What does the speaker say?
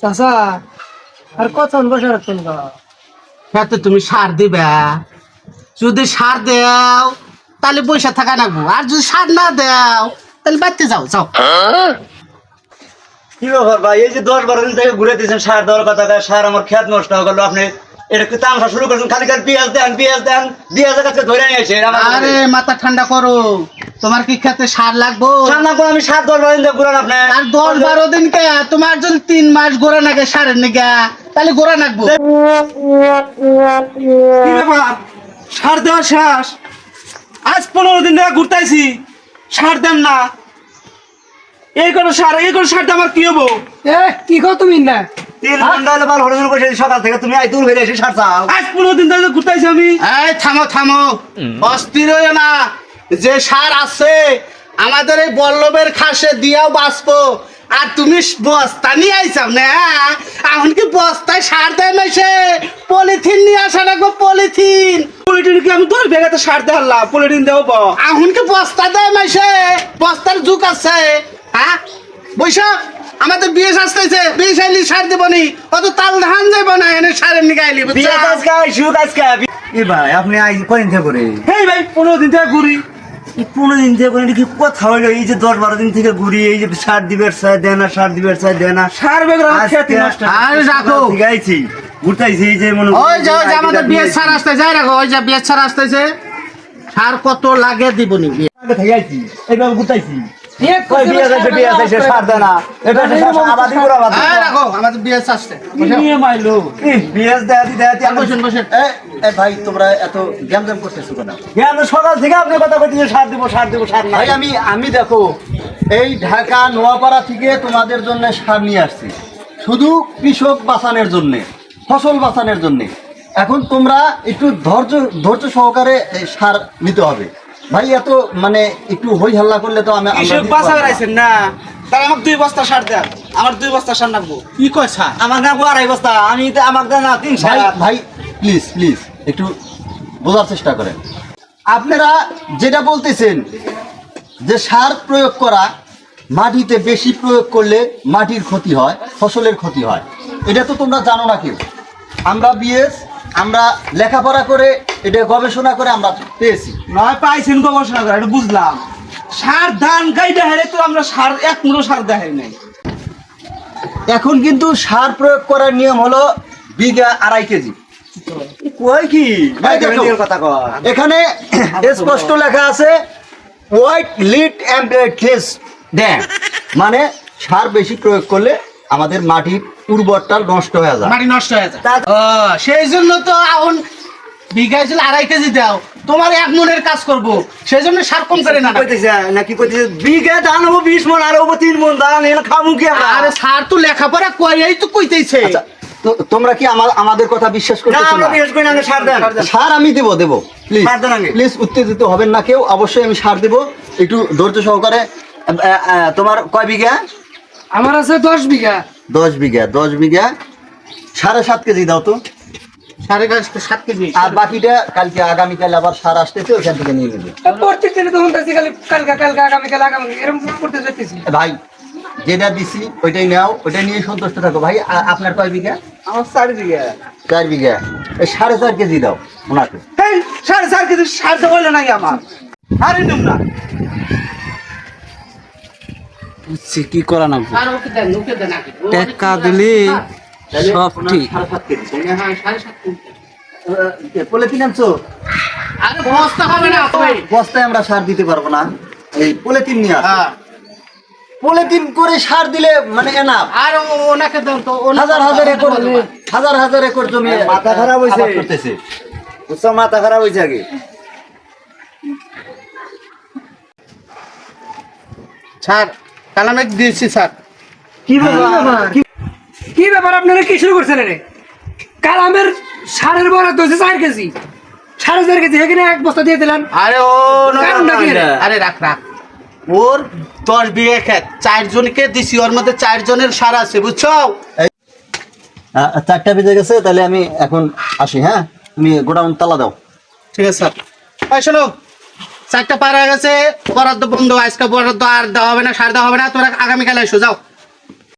চাচা আর কতক্ষণ বসে রাখতেন গা খেতে তুমি সার দিবা। যদি সার দেও তাহলে পয়সা থাকা নাকবো আর যদি সার না দেও তাহলে বাড়তে যাও যাও। কি ব্যাপার ভাই? এই যে দশ বারো দিন থেকে ঘুরে দিয়েছেন সার দেওয়ার কথা সার আমার খেত নষ্ট হয়ে গেল। আপনি এটা কি তামসা শুরু করেছেন? খালি খালি পেঁয়াজ দেন পেঁয়াজ দেন পেঁয়াজের কাছে ধরে নিয়ে এসে। আরে মাথা ঠান্ডা করো। তোমার কি খেতে সার লাগবো? সামনা করে আমি সাত দশ বারো দিন ঘুরান আপনি। আর দশ বারো দিন কে? তোমার যদি তিন মাস গোড়া নাগে সারের নিগা তাহলে গোড়া নাকবো সার দেওয়া শেষ। আজ পনেরো দিন ধরে ঘুরতেছি সার দেন না। এই কোনো সার এই কোনো সার দিয়ে আমার কি হব? এ কি কো তুমি না? তিন ঘণ্টা হলে ভালো হলো করে সকাল থেকে তুমি আই দূর হয়ে এসে সার চাও। আজ পনেরো দিন ধরে ঘুরতেছি আমি। এই থামো থামো। অস্থির হইও না। যে সার আছে আমাদের এই বল্লভের খাসে দিয়াও বাঁচবো। আর তুমি বস্তা নিয়ে আইসাও না? এখন কি বস্তায় সার দেয় মেশে পলিথিন নিয়ে আসা রাখব পলিথিন। পলিটিন কি আমি দশ বেগাতে সার দিয়ে হারলাম পলিটিন দেবো বা। এখন কি বস্তা দেয় মেশে বস্তার যুগ আছে হ্যাঁ? বৈশাখ আমাদের বিয়ে আসতেছে বিয়ে চাইলি সার দেবনি অত তাল ধান যাইব না এনে সারের নিকে আইলি বিয়ে? আজকে আইসুক আজকে। এ ভাই আপনি আই কদিন থেকে করে হেই ভাই পনেরো দিন থেকে ঘুরি। পনেরো দিন থেকে এটা কি কথা হইল এই যে দশ বারো দিন থেকে ঘুরি এই যে সার দিবের সার দেয় না সার দিবের সার দেয় না। সার ঠিক আইছি ঘুরতেছি এই যে মনে ওই যে ওই যে আমাদের বিয়ের সার আসতে যাই রাখো ওই যে বিয়ের সার আসতেছে। সার কত লাগে দিবনি? বিয়ে থেকে আইছি এইভাবে ঘুরতেছি ভাই তোমরা এত করতেছো কেন? সকাল থেকে আপনি কথা সার দিব সার দিব সার ভাই আমি আমি দেখো এই ঢাকা নোয়াপাড়া থেকে তোমাদের জন্য সার নিয়ে আসছি। শুধু কৃষক বাঁচানোর জন্য ফসল বাঁচানোর জন্য। এখন তোমরা একটু ধৈর্য ধৈর্য সহকারে সার নিতে হবে। ভাই এত মানে একটু হই হাল্লা করলে তো আমি বাসা না। বেড়াইছেন? না। তার আমাকে দুই বস্তা সার দেন। আমার দুই বস্তা সার কি কয় সার? আমার না আড়াই বস্তা। আমি আমার না তিন ভাই সার। ভাই প্লিজ প্লিজ একটু বোঝার চেষ্টা করেন। আপনারা যেটা বলতেছেন যে সার প্রয়োগ করা মাটিতে বেশি প্রয়োগ করলে মাটির ক্ষতি হয় ফসলের ক্ষতি হয়। এটা তো তোমরা জানো না কেউ। আমরা বিএস আমরা লেখাপড়া করে এটা গবেষণা করে আমরা পেয়েছি। নয় পাইছেন গবেষণা করে এটা বুঝলাম। সার ধান গাই দেখাইলে তো আমরা সার এক মুঠো সার দেখাই নাই। এখন কিন্তু সার প্রয়োগ করার নিয়ম হলো বিঘা আড়াই কেজি। কই কি? ভাই দেখো। কথা কয়। এখানে স্পষ্ট লেখা আছে হোয়াইট লিড অ্যাম্পেস ড্যাম মানে সার বেশি প্রয়োগ করলে আমাদের মাটির উর্বরটা নষ্ট হয়ে যায়। মাটি নষ্ট হয়ে যায়। সেই জন্য তো এখন বিঘায় ছিল আড়াই কেজি দাও তোমার এক মনের কাজ করব। সেই জন্য সার কম করে না কইতেছে নাকি কইতেছে? বিঘা ধান হব বিশ মন আর হব তিন মন। ধান এনে খামু কি আরে সার তো লেখাপড়া তো কইতেছে। আচ্ছা, তোমরা কি আমার আমাদের কথা বিশ্বাস না আমরা বিশেষ করে না সার দেন। সার আমি দেবো দেবো। প্লিজ সার দেন আগে। প্লিজ উত্তেজিত হবেন না কেউ। অবশ্যই আমি সার দেবো। একটু ধৈর্য সহকারে। তোমার কয় বিঘা? আমার আছে দশ বিঘা। দশ বিঘা দশ বিঘা সাড়ে সাত কেজি দাও তো। সাড়ে সাত কেজি। আর বাকিটা কালকে আগামীকাল আবার সার আসতেছে ওইখান থেকে নিয়ে নেবে। তখন কালকা কালকা আগামীকাল আগামী এরকম করতে যেতেছি ভাই যেটা দিছি ওইটাই নাও ওইটা নিয়ে সন্তুষ্ট থাকো। ভাই আপনার কয় বিঘা? আমার চার বিঘা। চার বিঘা। এই সাড়ে চার কেজি দাও ওনাকে। সাড়ে চার কেজি সার তো নাকি আমার। আরে না বুঝছি কি করা না আর ওকে দেন ওকে দেন আগে। ও টেক্কা দিলি সব ঠিক। সাড়ে সাত কেজি। তাই না? হ্যাঁ কি নামছো? আরে বস্তা হবে না ভাই বস্তায় আমরা সার দিতে পারব না। এই পলিথিন নিয়ে আসো। হ্যাঁ। পলিথিন করে সার দিলে মানে এনাফ আর ওনাকে দেন তো হাজার হাজার একর হাজার হাজার একর জমি মাথা খারাপ হয়েছে। করতেছে। বুঝছ মাথা খারাপ হয়েছে আগে। স্যার কালামে দিয়েছি স্যার। কি ব্যাপার? কি ব্যাপার? আপনারা কি শুরু করছেন রে কালামের সারের বরাদ্দ হচ্ছে চার কেজি। সাড়ে চার কেজি এখানে এক বস্তা দিয়ে দিলেন। আরে ও? আরে রাখ রাখ। ওর দশ বিঘা খেত চারজনকে দিছি ওর মধ্যে চারজনের সার আছে বুঝছ? চারটা বেজে গেছে তাহলে আমি এখন আসি হ্যাঁ? তুমি গোডাউন তালা দাও। ঠিক আছে স্যার। শোনো চারটা হয়ে গেছে, বরাদ্দ বন্ধ, আজকে বরাদ্দ আর দেওয়া হবে না, সার দেওয়া হবে না তোমরা আগামীকাল এসো, যাও।